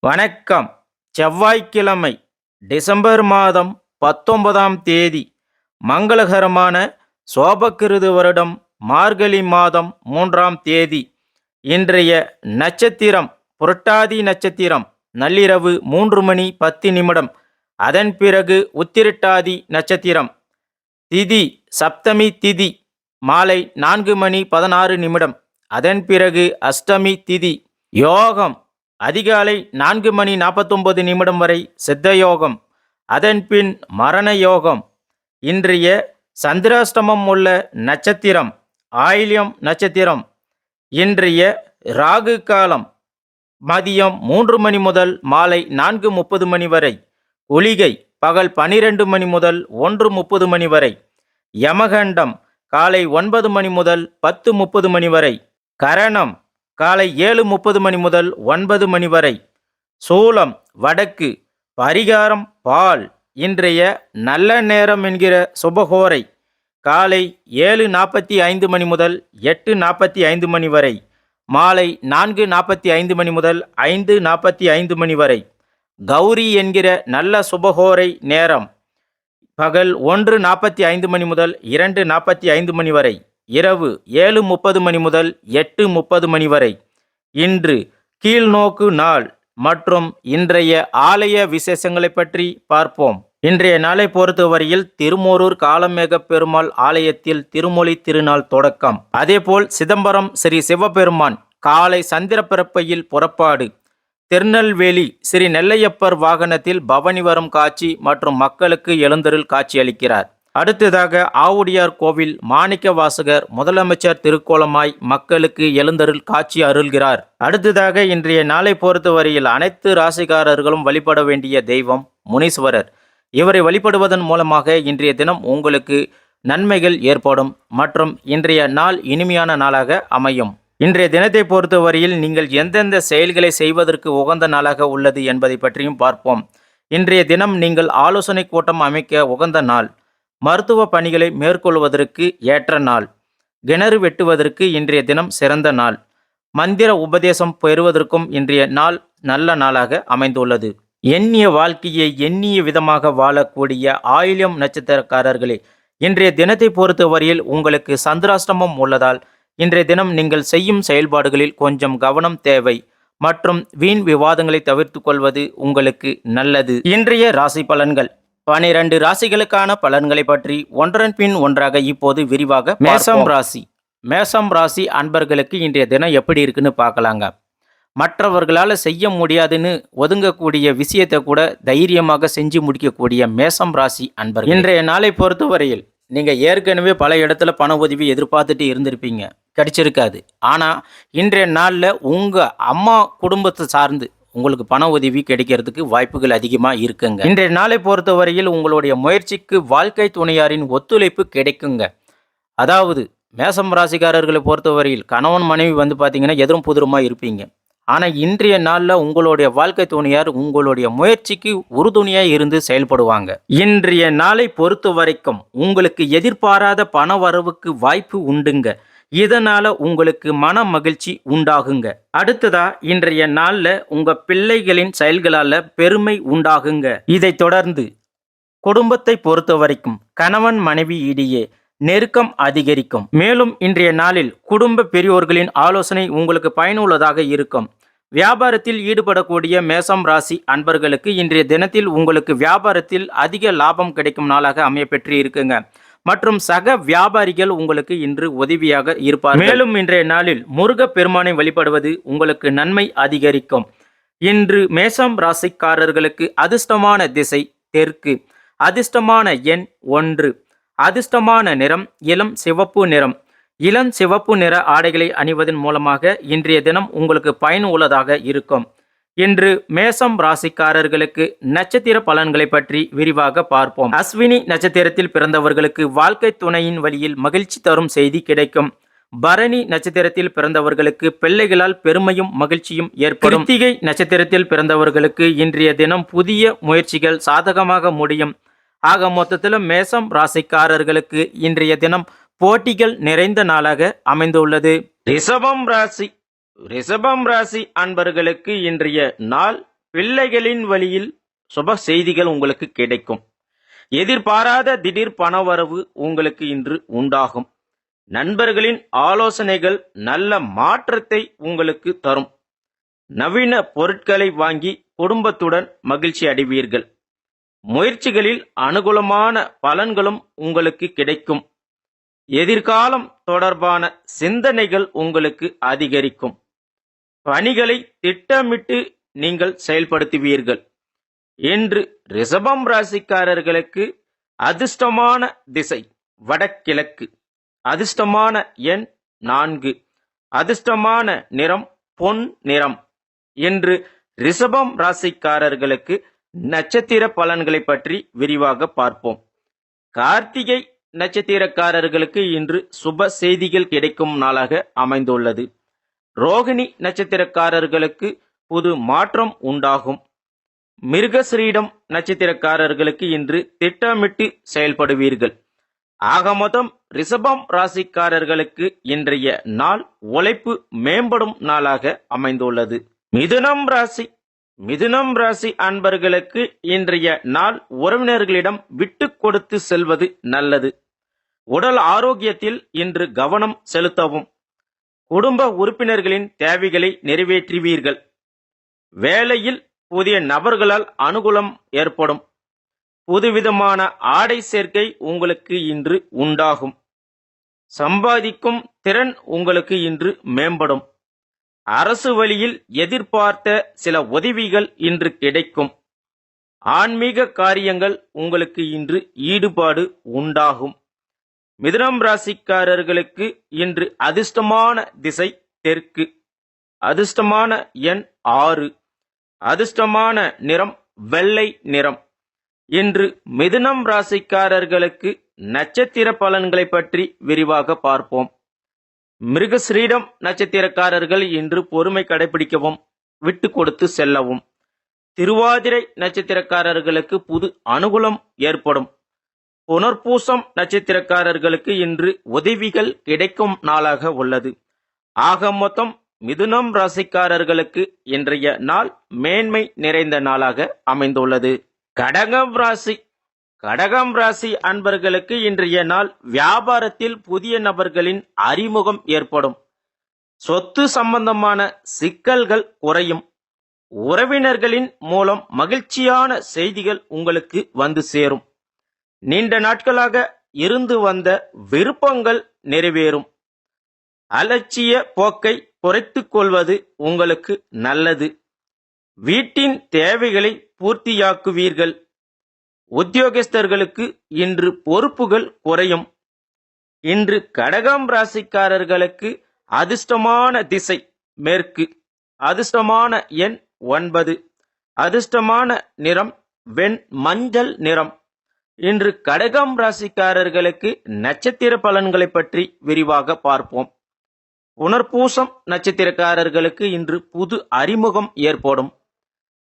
வணக்கம். செவ்வாய்க்கிழமை டிசம்பர் மாதம் பத்தொன்பதாம் தேதி மங்களகரமான சோபக்கிருது வருடம் மார்கழி மாதம் மூன்றாம் தேதி. இன்றைய நட்சத்திரம் புரட்டாதி நட்சத்திரம் நள்ளிரவு மூன்று மணி பத்து நிமிடம். அதன் பிறகு உத்திரட்டாதி நட்சத்திரம். திதி சப்தமி திதி மாலை நான்கு மணி பதினாறு நிமிடம். அதன் பிறகு அஷ்டமி திதி. யோகம் அதிகாலை நான்கு மணி நாற்பத்தொன்பது நிமிடம் வரை சித்த யோகம் அதன் பின் மரண யோகம். இன்றைய சந்திராஷ்டமம் உள்ள நட்சத்திரம் ஆயில்யம் நட்சத்திரம். இன்றைய ராகு காலம் மதியம் மூன்று மணி முதல் மாலை நான்கு முப்பது மணி வரை. ஒளிகை பகல் பனிரெண்டு மணி முதல் ஒன்று முப்பது மணி வரை. யமகண்டம் காலை ஒன்பது மணி முதல் பத்து முப்பது மணி வரை. கரணம் காலை ஏழு முப்பது மணி முதல் ஒன்பது மணி வரை சோளம் வடக்கு பரிகாரம் பால் இன்றைய நல்ல நேரம் என்கிற சுபகோரை காலை ஏழு நாற்பத்தி ஐந்து மணி முதல் எட்டு நாற்பத்தி ஐந்து மணி வரை மாலை நான்கு நாற்பத்தி ஐந்து மணி முதல் ஐந்து நாற்பத்தி ஐந்து மணி வரை. கௌரி என்கிற நல்ல சுபகோரை நேரம் பகல் ஒன்று நாற்பத்தி ஐந்து மணி முதல் இரண்டு நாற்பத்தி ஐந்து மணி வரை. இரவு ஏழு முப்பது மணி முதல் எட்டு முப்பது மணி வரை. இன்று கீழ்நோக்கு நாள் மற்றும் இன்றைய ஆலய விசேஷங்களை பற்றி பார்ப்போம். இன்றைய நாளை பொறுத்தவரையில் திருமோரூர் காலமேக பெருமாள் ஆலயத்தில் திருமொழி திருநாள் தொடக்கம். அதேபோல் சிதம்பரம் ஸ்ரீ சிவபெருமான் காலை சந்திரப்பிறப்பையில் புறப்பாடு. திருநெல்வேலி ஸ்ரீ நெல்லையப்பர் வாகனத்தில் பவனி வரும் காட்சி மற்றும் மக்களுக்கு எழுந்தருள் காட்சியளிக்கிறார். அடுத்ததாக ஆவுடையார் கோவில் மாணிக்க வாசகர் முதலமைச்சர் திருக்கோலமாய் மக்களுக்கு எழுந்தருள் காட்சி அருள்கிறார். அடுத்ததாக இன்றைய நாளை பொறுத்தவரையில் அனைத்து ராசிக்காரர்களும் வழிபட வேண்டிய தெய்வம் முனீஸ்வரர். இவரை வழிபடுவதன் மூலமாக இன்றைய தினம் உங்களுக்கு நன்மைகள் ஏற்படும் மற்றும் இன்றைய நாள் இனிமையான நாளாக அமையும். இன்றைய தினத்தை பொறுத்தவரையில் நீங்கள் எந்தெந்த செயல்களை செய்வதற்கு உகந்த நாளாக உள்ளது என்பதை பற்றியும் பார்ப்போம். இன்றைய தினம் நீங்கள் ஆலோசனை கூட்டம் அமைக்க உகந்த நாள். மருத்துவ பணிகளை மேற்கொள்வதற்கு ஏற்ற நாள். கிணறு வெட்டுவதற்கு இன்றைய தினம் சிறந்த நாள். மந்திர உபதேசம் பெறுவதற்கும் இன்றைய நாள் நல்ல நாளாக அமைந்துள்ளது. எண்ணிய வாழ்க்கையை எண்ணிய விதமாக வாழக்கூடிய ஆயிலியம் நட்சத்திரக்காரர்களே இன்றைய தினத்தை பொறுத்தவரையில் உங்களுக்கு சந்திராஷ்டமம் உள்ளதால் இன்றைய தினம் நீங்கள் செய்யும் செயல்பாடுகளில் கொஞ்சம் கவனம் தேவை. மற்றும் வீண் விவாதங்களை தவிர்த்து கொள்வது உங்களுக்கு நல்லது. இன்றைய ராசி பலன்கள். பனிரெண்டு ராசிகளுக்கான பலன்களை பற்றி ஒன்றன் பின் ஒன்றாக இப்போது விரிவாக மேசம் ராசி. மேசம் ராசி அன்பர்களுக்கு இன்றைய தினம் எப்படி இருக்குன்னு பார்க்கலாங்க. மற்றவர்களால் செய்ய முடியாதுன்னு ஒதுங்கக்கூடிய விஷயத்தை கூட தைரியமாக செஞ்சு முடிக்கக்கூடிய மேசம் ராசி அன்பர்கள். இன்றைய நாளை பொறுத்தவரையில் நீங்கள் ஏற்கனவே பல இடத்துல பண உதவி எதிர்பார்த்துட்டு இருந்திருப்பீங்க. கிடைச்சிருக்காது. ஆனால் இன்றைய நாளில் உங்கள் அம்மா குடும்பத்தை சார்ந்து உங்களுக்கு பண உதவி கிடைக்கிறதுக்கு வாய்ப்புகள் அதிகமாக இருக்குங்க. இன்றைய நாளை பொறுத்தவரையில் உங்களுடைய முயற்சிக்கு வாழ்க்கை துணையாரின் ஒத்துழைப்பு கிடைக்குங்க. அதாவது மேசம் ராசிக்காரர்களை பொறுத்தவரையில் கணவன் மனைவி வந்து பார்த்தீங்கன்னா எதிரும் புதிரமாக இருப்பீங்க. ஆனால் இன்றைய நாளில் உங்களுடைய வாழ்க்கை துணையார் உங்களுடைய முயற்சிக்கு உறுதுணையாக இருந்து செயல்படுவாங்க. இன்றைய நாளை பொறுத்த வரைக்கும் உங்களுக்கு எதிர்பாராத பண வரவுக்கு வாய்ப்பு உண்டுங்க. இதனால் உங்களுக்கு மன மகிழ்ச்சி உண்டாகுங்க. அடுத்ததா இன்றைய நாளில் உங்கள் பிள்ளைகளின் செயல்களால் பெருமை உண்டாகுங்க. இதைத் தொடர்ந்து குடும்பத்தை பொறுத்த வரைக்கும் கணவன் மனைவி இடையே நெருக்கம் அதிகரிக்கும். மேலும் இன்றைய நாளில் குடும்ப பெரியோர்களின் ஆலோசனை உங்களுக்கு பயனுள்ளதாக இருக்கும். வியாபாரத்தில் ஈடுபடக்கூடிய மேசம் ராசி அன்பர்களுக்கு இன்றைய தினத்தில் உங்களுக்கு வியாபாரத்தில் அதிக லாபம் கிடைக்கும் நாளாக அமையப்பெற்று இருக்குங்க. மற்றும் சக வியாபாரிகள் உங்களுக்கு இன்று உதவியாக இருப்பார் மேலும் இன்றைய நாளில் முருக பெருமானை வழிபடுவது உங்களுக்கு நன்மை அதிகரிக்கும். இன்று மேசம் ராசிக்காரர்களுக்கு அதிர்ஷ்டமான திசை தெற்கு. அதிர்ஷ்டமான எண் ஒன்று. அதிர்ஷ்டமான நிறம் இளம் சிவப்பு நிறம். இளம் சிவப்பு நிற ஆடைகளை அணிவதன் மூலமாக இன்றைய தினம் உங்களுக்கு பயனுள்ளதாக இருக்கும். இன்று மேசம் ராசிக்காரர்களுக்கு நட்சத்திர பலன்களை பற்றி விரிவாக பார்ப்போம். அஸ்வினி நட்சத்திரத்தில் பிறந்தவர்களுக்கு வாழ்க்கை துணையின் வழியில் மகிழ்ச்சி தரும் செய்தி கிடைக்கும். பரணி நட்சத்திரத்தில் பிறந்தவர்களுக்கு பிள்ளைகளால் பெருமையும் மகிழ்ச்சியும் ஏற்படும். கிருத்திகை நட்சத்திரத்தில் பிறந்தவர்களுக்கு இன்றைய தினம் புதிய முயற்சிகள் சாதகமாக முடியும். ஆக மொத்தத்தில் மேசம் ராசிக்காரர்களுக்கு இன்றைய தினம் போட்டிகள் நிறைந்த நாளாக அமைந்துள்ளது. ரிஷபம் ராசி ரிஷபம் ராசி அன்பர்களுக்கு இன்றைய நாள் பிள்ளைகளின் வழியில் சுப செய்திகள் உங்களுக்கு கிடைக்கும். எதிர்பாராத திடீர் பணவரவு உங்களுக்கு இன்று உண்டாகும். நண்பர்களின் ஆலோசனைகள் நல்ல மாற்றத்தை உங்களுக்கு தரும். நவீன பொருட்களை வாங்கி குடும்பத்துடன் மகிழ்ச்சி அடைவீர்கள். முயற்சிகளில் அனுகூலமான பலன்களும் உங்களுக்கு கிடைக்கும். எதிர்காலம் தொடர்பான சிந்தனைகள் உங்களுக்கு அதிகரிக்கும். பணிகளை திட்டமிட்டு நீங்கள் செயல்படுத்துவீர்கள். இன்று ரிஷபம் ராசிக்காரர்களுக்கு அதிர்ஷ்டமான திசை வடகிழக்கு. அதிர்ஷ்டமான எண் நான்கு. அதிர்ஷ்டமான நிறம் பொன் நிறம். என்று ரிஷபம் ராசிக்காரர்களுக்கு நட்சத்திர பலன்களை பற்றி விரிவாக பார்ப்போம். கார்த்திகை நட்சத்திரக்காரர்களுக்கு இன்று சுப செய்திகள் கிடைக்கும் நாளாக அமைந்துள்ளது. ரோகிணி நட்சத்திரக்காரர்களுக்கு புது மாற்றம் உண்டாகும். மிருகஸ்ரீடம் நட்சத்திரக்காரர்களுக்கு இன்று திட்டமிட்டு செயல்படுவீர்கள். ஆக மொத்தம் ரிஷபம் ராசிக்காரர்களுக்கு இன்றைய நாள் உழைப்பு மேம்படும் நாளாக அமைந்துள்ளது. மிதுனம் ராசி மிதுனம் ராசி அன்பர்களுக்கு இன்றைய நாள் உறவினர்களிடம் விட்டு கொடுத்து செல்வது நல்லது. உடல் ஆரோக்கியத்தில் இன்று கவனம் செலுத்தவும். குடும்ப உறுப்பினர்களின் தேவைகளை நிறைவேற்றுவீர்கள். வேலையில் புதிய நபர்களால் அனுகூலம் ஏற்படும். புதுவிதமான ஆடை சேர்க்கை உங்களுக்கு இன்று உண்டாகும். சம்பாதிக்கும் திறன் உங்களுக்கு இன்று மேம்படும். அரசு வழியில் எதிர்பார்த்த சில உதவிகள் இன்று கிடைக்கும். ஆன்மீக காரியங்கள் உங்களுக்கு இன்று ஈடுபாடு உண்டாகும். மிதுனம் ராசிக்காரர்களுக்கு இன்று அதிர்ஷ்டமான திசை தெற்கு. அதிர்ஷ்டமான எண் ஆறு. அதிர்ஷ்டமான நிறம் வெள்ளை நிறம். இன்று மிதுனம் ராசிக்காரர்களுக்கு நட்சத்திர பலன்களை பற்றி விரிவாக பார்ப்போம். மிருகஸ்ரீடம் நட்சத்திரக்காரர்கள் இன்று பொறுமை கடைபிடிக்கவும் விட்டு கொடுத்து செல்லவும். திருவாதிரை நட்சத்திரக்காரர்களுக்கு புது அனுகூலம் ஏற்படும். புனர்பூசம் நட்சத்திரக்காரர்களுக்கு இன்று உதவிகள் கிடைக்கும் நாளாக உள்ளது. ஆக மொத்தம் மிதுனம் ராசிக்காரர்களுக்கு இன்றைய நாள் மேன்மை நிறைந்த நாளாக அமைந்துள்ளது. கடகம் ராசி. கடகம் ராசி அன்பர்களுக்கு இன்றைய நாள் வியாபாரத்தில் புதிய நபர்களின் அறிமுகம் ஏற்படும். சொத்து சம்பந்தமான சிக்கல்கள் குறையும். உறவினர்களின் மூலம் மகிழ்ச்சியான செய்திகள் உங்களுக்கு வந்து சேரும். நீண்ட நாட்களாக இருந்து வந்த விருப்பங்கள் நிறைவேறும். அலட்சிய போக்கை குறைத்துக் கொள்வது உங்களுக்கு நல்லது. வீட்டின் தேவைகளை பூர்த்தியாக்குவீர்கள். உத்தியோகஸ்தர்களுக்கு இன்று பொறுப்புகள் குறையும். இன்று கடகம் ராசிக்காரர்களுக்கு அதிர்ஷ்டமான திசை மேற்கு. அதிர்ஷ்டமான எண் ஒன்பது. அதிர்ஷ்டமான நிறம் வெண் மஞ்சள் நிறம். இன்று கடகம் ராசிக்காரர்களுக்கு நட்சத்திர பலன்களை பற்றி விரிவாக பார்ப்போம். புனர்பூசம் நட்சத்திரக்காரர்களுக்கு இன்று புது அறிமுகம் ஏற்படும்.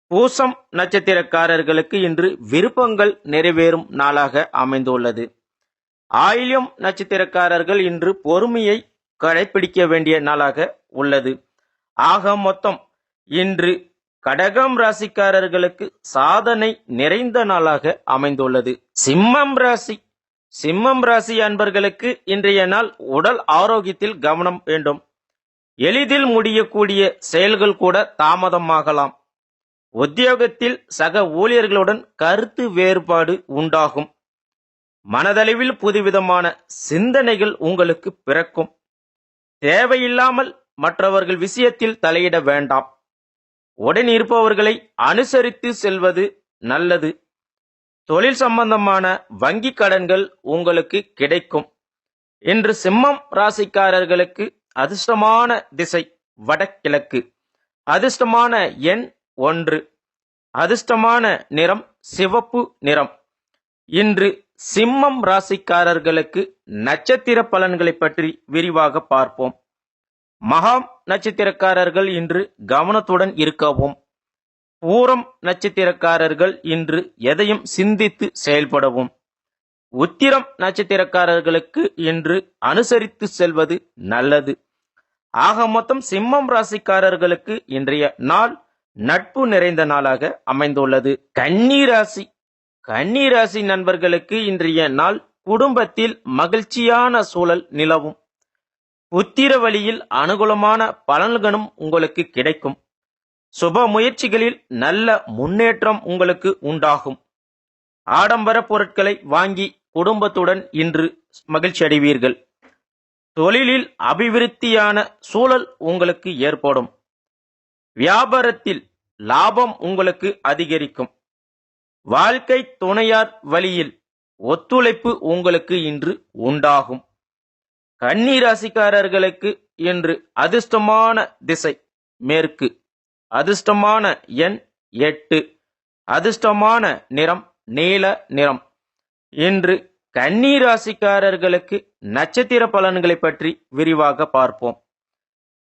பூசம் நட்சத்திரக்காரர்களுக்கு இன்று விருப்பங்கள் நிறைவேறும் நாளாக அமைந்துள்ளது. ஆயில்யம் நட்சத்திரக்காரர்கள் இன்று பொறுமையை கடைபிடிக்க வேண்டிய நாளாக உள்ளது. ஆக மொத்தம் இன்று கடகம் ராசிக்காரர்களுக்கு சாதனை நிறைந்த நாளாக அமைந்துள்ளது. சிம்மம் ராசி சிம்மம் ராசி அன்பர்களுக்கு இன்றைய நாள் உடல் ஆரோக்கியத்தில் கவனம் வேண்டும். எளிதில் முடியக்கூடிய செயல்கள் கூட தாமதமாகலாம் உத்தியோகத்தில் சக ஊழியர்களுடன் கருத்து வேறுபாடு உண்டாகும். மனதளவில் புதுவிதமான சிந்தனைகள் உங்களுக்கு பிறக்கும். தேவையில்லாமல் மற்றவர்கள் விஷயத்தில் தலையிட வேண்டாம். உடன் இருப்பவர்களை அனுசரித்து செல்வது நல்லது. தொழில் சம்பந்தமான வங்கி கடன்கள் உங்களுக்கு கிடைக்கும். இன்று சிம்மம் ராசிக்காரர்களுக்கு அதிர்ஷ்டமான திசை வடகிழக்கு. அதிர்ஷ்டமான எண் ஒன்று. அதிர்ஷ்டமான நிறம் சிவப்பு நிறம். இன்று சிம்மம் ராசிக்காரர்களுக்கு நட்சத்திர பலன்களை பற்றி விரிவாக பார்ப்போம். மகாம் நட்சத்திரக்காரர்கள் இன்று கவனத்துடன் இருக்கவும் பூரம் நட்சத்திரக்காரர்கள் இன்று எதையும் சிந்தித்து செயல்படவும் உத்திரம் நட்சத்திரக்காரர்களுக்கு இன்று அனுசரித்து செல்வது நல்லது. ஆக மொத்தம் சிம்மம் ராசிக்காரர்களுக்கு இன்றைய நாள் நட்பு நிறைந்த நாளாக அமைந்துள்ளது. கன்னிராசி கன்னிராசி நண்பர்களுக்கு இன்றைய நாள் குடும்பத்தில் மகிழ்ச்சியான சூழல் நிலவும். உத்திர வழியில் அனுகூலமான பலன்களும் உங்களுக்கு கிடைக்கும். சுப முயற்சிகளில் நல்ல முன்னேற்றம் உங்களுக்கு உண்டாகும். ஆடம்பர பொருட்களை வாங்கி குடும்பத்துடன் இன்று மகிழ்ச்சி அடைவீர்கள். தொழிலில் அபிவிருத்தியான சூழல் உங்களுக்கு ஏற்படும். வியாபாரத்தில் லாபம் உங்களுக்கு அதிகரிக்கும். வாழ்க்கை துணையார் வழியில் ஒத்துழைப்பு உங்களுக்கு இன்று உண்டாகும். கன்னிராசிக்காரர்களுக்கு இன்று அதிர்ஷ்டமான திசை மேற்கு. அதிர்ஷ்டமான எண் எட்டு. அதிர்ஷ்டமான நிறம் நீல நிறம். இன்று கன்னிராசிக்காரர்களுக்கு நட்சத்திர பலன்களை பற்றி விரிவாக பார்ப்போம்.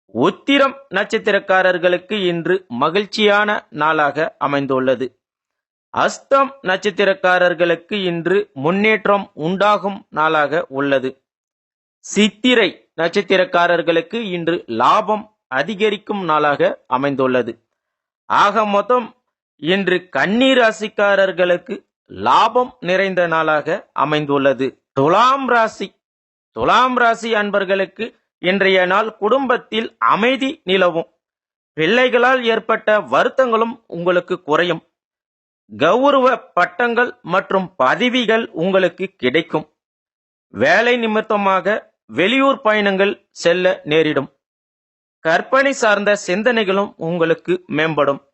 உத்திரம் நட்சத்திரக்காரர்களுக்கு இன்று மகிழ்ச்சியான நாளாக அமைந்துள்ளது. அஸ்தம் நட்சத்திரக்காரர்களுக்கு இன்று முன்னேற்றம் உண்டாகும் நாளாக உள்ளது. சித்திரை நட்சத்திரக்காரர்களுக்கு இன்று லாபம் அதிகரிக்கும் நாளாக அமைந்துள்ளது. ஆக மொத்தம் இன்று கன்னி ராசிக்காரர்களுக்கு லாபம் நிறைந்த நாளாக அமைந்துள்ளது. துலாம் ராசி துலாம் ராசி அன்பர்களுக்கு இன்றைய நாள் குடும்பத்தில் அமைதி நிலவும். பிள்ளைகளால் ஏற்பட்ட வருத்தங்களும் உங்களுக்கு குறையும். கௌரவ பட்டங்கள் மற்றும் பதவிகள் உங்களுக்கு கிடைக்கும். வேலை நிமித்தமாக வெளியூர் பயணங்கள் செல்ல நேரிடும். கற்பனை சார்ந்த சிந்தனைகளும் உங்களுக்கு மேம்படும்.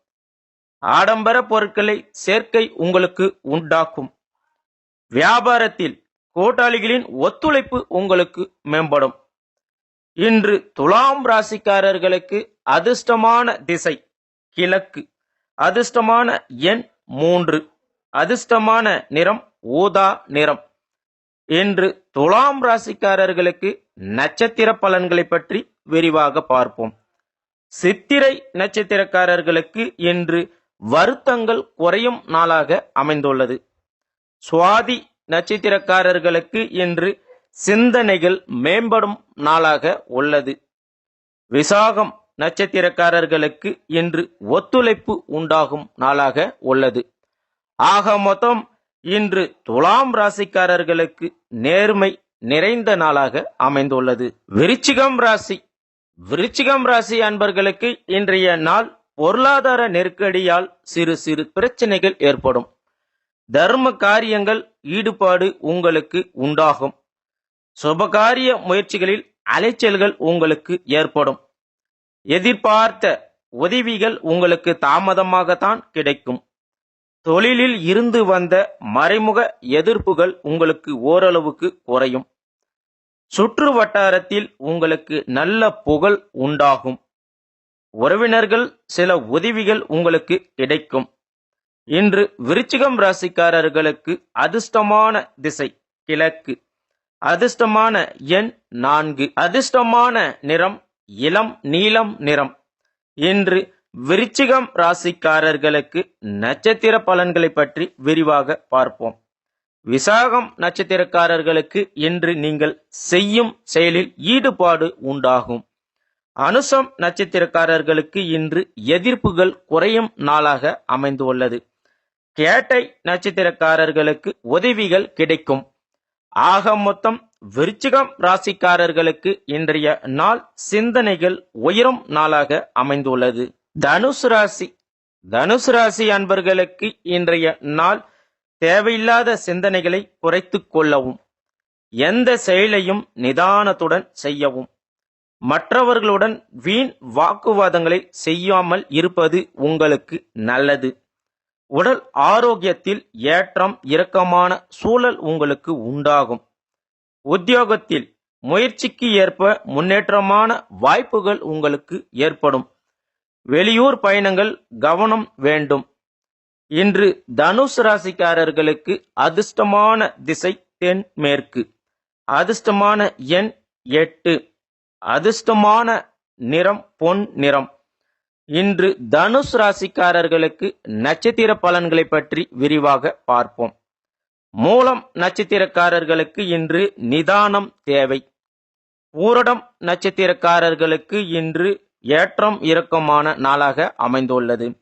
ஆடம்பர பொருட்களை சேர்க்கை உங்களுக்கு உண்டாக்கும். வியாபாரத்தில் கூட்டாளிகளின் ஒத்துழைப்பு உங்களுக்கு மேம்படும். இன்று துலாம் ராசிக்காரர்களுக்கு அதிர்ஷ்டமான திசை கிழக்கு. அதிர்ஷ்டமான எண் மூன்று. அதிர்ஷ்டமான நிறம் ஊதா நிறம். இன்று துலாம் ராசிக்காரர்களுக்கு நட்சத்திர பலன்களை பற்றி விரிவாக பார்ப்போம். சித்திரை நட்சத்திரக்காரர்களுக்கு இன்று வருத்தங்கள் குறையும் நாளாக அமைந்துள்ளது. சுவாதி நட்சத்திரக்காரர்களுக்கு இன்று சிந்தனைகள் மேம்படும் நாளாக உள்ளது. விசாகம் நட்சத்திரக்காரர்களுக்கு இன்று ஒத்துழைப்பு உண்டாகும் நாளாக உள்ளது. ஆக மொத்தம் இன்று துலாம் ராசிக்காரர்களுக்கு நேர்மை நிறைந்த நாளாக அமைந்துள்ளது. விருச்சிகம் ராசி. விருச்சிகம் ராசி அன்பர்களுக்கு இன்றைய நாள் பொருளாதார நெருக்கடியால் சிறு சிறு பிரச்சனைகள் ஏற்படும். தர்ம காரியங்கள் ஈடுபாடு உங்களுக்கு உண்டாகும். சுபகாரிய முயற்சிகளில் அலைச்சல்கள் உங்களுக்கு ஏற்படும். எதிர்பார்த்த உதவிகள் உங்களுக்கு தாமதமாகத்தான் கிடைக்கும். தொழிலில் இருந்து வந்த மறைமுக எதிர்ப்புகள் உங்களுக்கு ஓரளவுக்கு குறையும். சுற்று வட்டாரத்தில் உங்களுக்கு நல்ல புகழ் உண்டாகும். உறவினர்கள் சில உதவிகள் உங்களுக்கு கிடைக்கும். இன்று விருச்சிகம் ராசிக்காரர்களுக்கு அதிர்ஷ்டமான திசை கிழக்கு. அதிர்ஷ்டமான எண் நான்கு. அதிர்ஷ்டமான நிறம் இளம் நீலம் நிறம். இன்று விருச்சிகம் ராசிக்காரர்களுக்கு நட்சத்திர பலன்களை பற்றி விரிவாக பார்ப்போம். விசாகம் நட்சத்திரக்காரர்களுக்கு இன்று நீங்கள் செய்யும் செயலில் ஈடுபாடு உண்டாகும். அனுசம் நட்சத்திரக்காரர்களுக்கு இன்று எதிர்ப்புகள் குறையும் நாளாக அமைந்துள்ளது. கேட்டை நட்சத்திரக்காரர்களுக்கு உதவிகள் கிடைக்கும். ஆக மொத்தம் விருச்சிகம் ராசிக்காரர்களுக்கு இன்றைய நாள் சிந்தனைகள் உயரும் நாளாக அமைந்துள்ளது. தனுசு ராசி. தனுசு ராசி அன்பர்களுக்கு இன்றைய நாள் தேவையில்லாத சிந்தனைகளை குறைத்து கொள்ளவும் எந்த செயலையும் நிதானத்துடன் செய்யவும் மற்றவர்களுடன் வீண் வாக்குவாதங்களை செய்யாமல் இருப்பது உங்களுக்கு நல்லது. உடல் ஆரோக்கியத்தில் ஏற்றம் இறக்கமான சூழல் உங்களுக்கு உண்டாகும். உத்தியோகத்தில் முயற்சிக்கு ஏற்ப முன்னேற்றமான வாய்ப்புகள் உங்களுக்கு ஏற்படும். வெளியூர் பயணங்கள் கவனம் வேண்டும். இன்று தனுஷ் ராசிக்காரர்களுக்கு அதிர்ஷ்டமான திசை தென்மேற்கு அதிர்ஷ்டமான எண் எட்டு. அதிர்ஷ்டமான நிறம் பொன் நிறம். இன்று தனுஷ் ராசிக்காரர்களுக்கு நட்சத்திர பலன்களை பற்றி விரிவாக பார்ப்போம். மூலம் நட்சத்திரக்காரர்களுக்கு இன்று நிதானம் தேவை. பூரடம் நட்சத்திரக்காரர்களுக்கு இன்று ஏற்றம் இறக்கமான நாளாக அமைந்துள்ளது.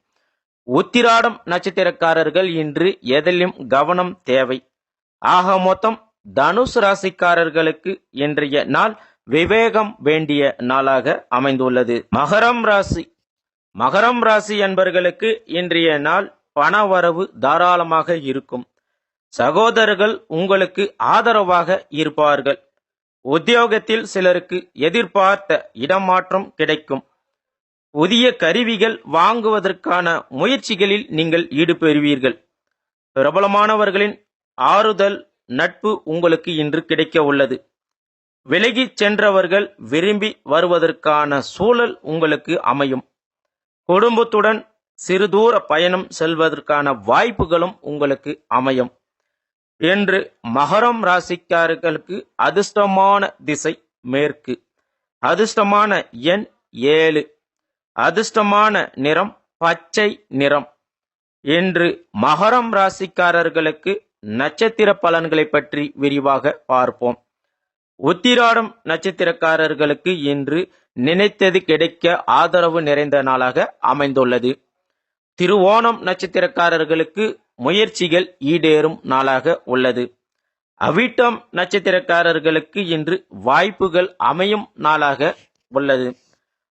உத்திராடம் நட்சத்திரக்காரர்கள் இன்று எதிலும் கவனம் தேவை. ஆக மொத்தம் தனுசு ராசிக்காரர்களுக்கு இன்றைய நாள் விவேகம் வேண்டிய நாளாக அமைந்துள்ளது. மகரம் ராசி. மகரம் ராசி என்பர்களுக்கு இன்றைய நாள் பணவரவு தாராளமாக இருக்கும். சகோதரர்கள் உங்களுக்கு ஆதரவாக இருப்பார்கள். உத்தியோகத்தில் சிலருக்கு எதிர்பார்த்த இடமாற்றம் கிடைக்கும். புதிய கருவிகள் வாங்குவதற்கான முயற்சிகளில் நீங்கள் ஈடுபெறுவீர்கள் பிரபலமானவர்களின் ஆறுதல் நட்பு உங்களுக்கு இன்று கிடைக்க உள்ளது. விலகிச் சென்றவர்கள் விரும்பி வருவதற்கான சூழல் உங்களுக்கு அமையும். குடும்பத்துடன் சிறுதூர பயணம் செல்வதற்கான வாய்ப்புகளும் உங்களுக்கு அமையும். என்று மகரம் ராசிக்காரர்களுக்கு அதிர்ஷ்டமான திசை மேற்கு. அதிர்ஷ்டமான எண் ஏழு. அதிர்ஷ்டமான நிறம் பச்சை நிறம். என்று மகரம் ராசிக்காரர்களுக்கு நட்சத்திர பலன்களை பற்றி விரிவாக பார்ப்போம். உத்திராடம் நட்சத்திரக்காரர்களுக்கு இன்று நினைத்தது கிடைக்க ஆதரவு நிறைந்த நாளாக அமைந்துள்ளது. திருவோணம் நட்சத்திரக்காரர்களுக்கு முயற்சிகள் ஈடேறும் நாளாக உள்ளது. அவிட்டம் நட்சத்திரக்காரர்களுக்கு இன்று வாய்ப்புகள் அமையும் நாளாக உள்ளது.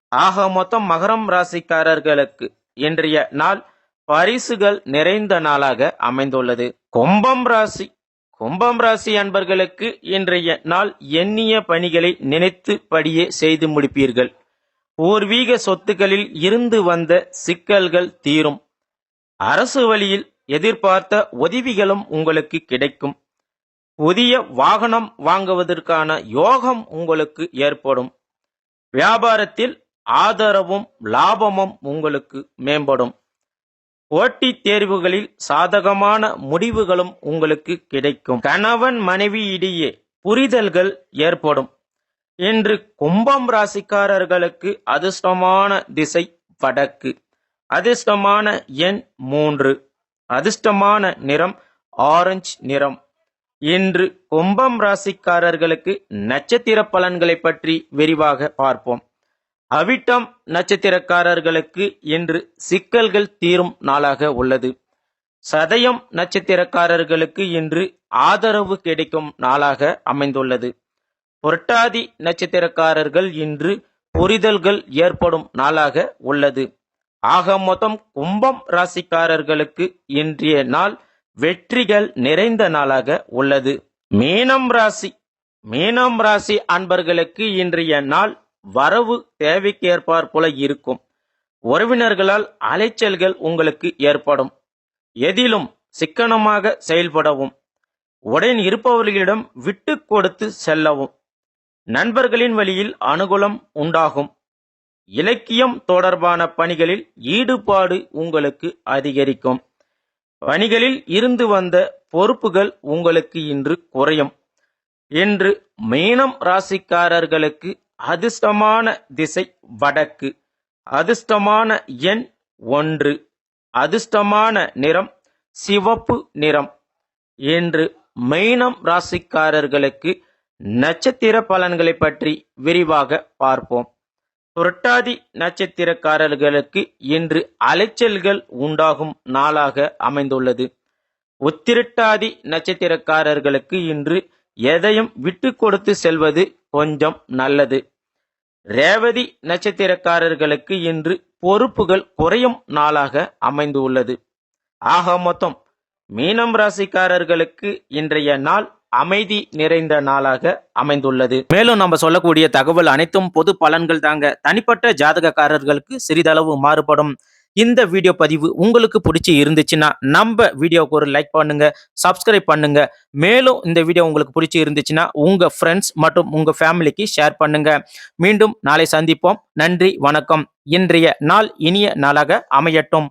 ஆக மொத்தம் மகரம் ராசிக்காரர்களுக்கு இன்றைய நாள் பரிசுகள் நிறைந்த நாளாக அமைந்துள்ளது. கும்பம் ராசி கும்பம் ராசி அன்பர்களுக்கு இன்றைய நாள் எண்ணிய பணிகளை நினைத்து படியே செய்து முடிப்பீர்கள். பூர்வீக சொத்துக்களில் இருந்து வந்த சிக்கல்கள் தீரும். அரசு வழியில் எதிர்பார்த்த உதவிகளும் உங்களுக்கு கிடைக்கும். புதிய வாகனம் வாங்குவதற்கான யோகம் உங்களுக்கு ஏற்படும். வியாபாரத்தில் ஆதரவும் லாபமும் உங்களுக்கு மேம்படும். போட்டித் தேர்வுகளில் சாதகமான முடிவுகளும் உங்களுக்கு கிடைக்கும். கணவன் மனைவி இடையே புரிதல்கள் ஏற்படும். இன்று கும்பம் ராசிக்காரர்களுக்கு அதிர்ஷ்டமான திசை வடக்கு. அதிர்ஷ்டமான எண் மூன்று. அதிர்ஷ்டமான நிறம் ஆரஞ்சு நிறம். இன்று கும்பம் ராசிக்காரர்களுக்கு நட்சத்திர பலன்களை பற்றி விரிவாக பார்ப்போம். அவிட்டம் நட்சத்திரக்காரர்களுக்கு இன்று சிக்கல்கள் தீரும் நாளாக உள்ளது. சதயம் நட்சத்திரக்காரர்களுக்கு இன்று ஆதரவு கிடைக்கும் நாளாக அமைந்துள்ளது. புரட்டாதி நட்சத்திரக்காரர்கள் இன்று புரிதல்கள் ஏற்படும் நாளாக உள்ளது. ஆக மொத்தம் கும்பம் ராசிக்காரர்களுக்கு இன்றைய நாள் வெற்றிகள் நிறைந்த நாளாக உள்ளது. மீனம் ராசி மீனம் ராசி அன்பர்களுக்கு இன்றைய நாள் வரவு தேவைக்கேற்பார் போல இருக்கும். உறவினர்களால் அலைச்சல்கள் உங்களுக்கு ஏற்படும். எதிலும் சிக்கனமாக செயல்படவும். உடன் இருப்பவர்களிடம் விட்டு கொடுத்து செல்லவும். நண்பர்களின் வழியில் அனுகூலம் உண்டாகும். இலக்கியம் தொடர்பான பணிகளில் ஈடுபாடு உங்களுக்கு அதிகரிக்கும். பணிகளில் இருந்து வந்த பொறுப்புகள் உங்களுக்கு இன்று குறையும். இன்று மீனம் ராசிக்காரர்களுக்கு அதிர்ஷ்டமான திசை வடக்கு. அதிர்ஷ்டமான எண் ஒன்று. அதிர்ஷ்டமான நிறம் சிவப்பு நிறம். என்று மீனம் ராசிக்காரர்களுக்கு நட்சத்திர பலன்களை பற்றி விரிவாக பார்ப்போம். புரட்டாதி நட்சத்திரக்காரர்களுக்கு இன்று அலைச்சல்கள் உண்டாகும் நாளாக அமைந்துள்ளது. உத்திரட்டாதி நட்சத்திரக்காரர்களுக்கு இன்று எதையும் விட்டு கொடுத்து செல்வது கொஞ்சம் நல்லது. ரேவதி நட்சத்திரக்காரர்களுக்கு இன்று பொறுப்புகள் குறையும் நாளாக அமைந்துள்ளது. ஆக மொத்தம் மீனம் ராசிக்காரர்களுக்கு இன்றைய நாள் அமைதி நிறைந்த நாளாக அமைந்துள்ளது. மேலும் நம்ம சொல்லக்கூடிய தகவல் அனைத்தும் பொது பலன்கள் தாங்க. தனிப்பட்ட ஜாதகக்காரர்களுக்கு சிறிதளவு மாறுபடும். இந்த வீடியோ பதிவு உங்களுக்கு பிடிச்சி இருந்துச்சுன்னா நம்ம வீடியோவுக்கு ஒரு லைக் பண்ணுங்க சப்ஸ்கிரைப் பண்ணுங்க. மேலும் இந்த வீடியோ உங்களுக்கு பிடிச்சி இருந்துச்சுன்னா உங்க ஃப்ரெண்ட்ஸ் மற்றும் உங்க ஃபேமிலிக்கு ஷேர் பண்ணுங்க. மீண்டும் நாளை சந்திப்போம். நன்றி வணக்கம். இன்றைய நாள் இனிய நாளாக அமையட்டும்.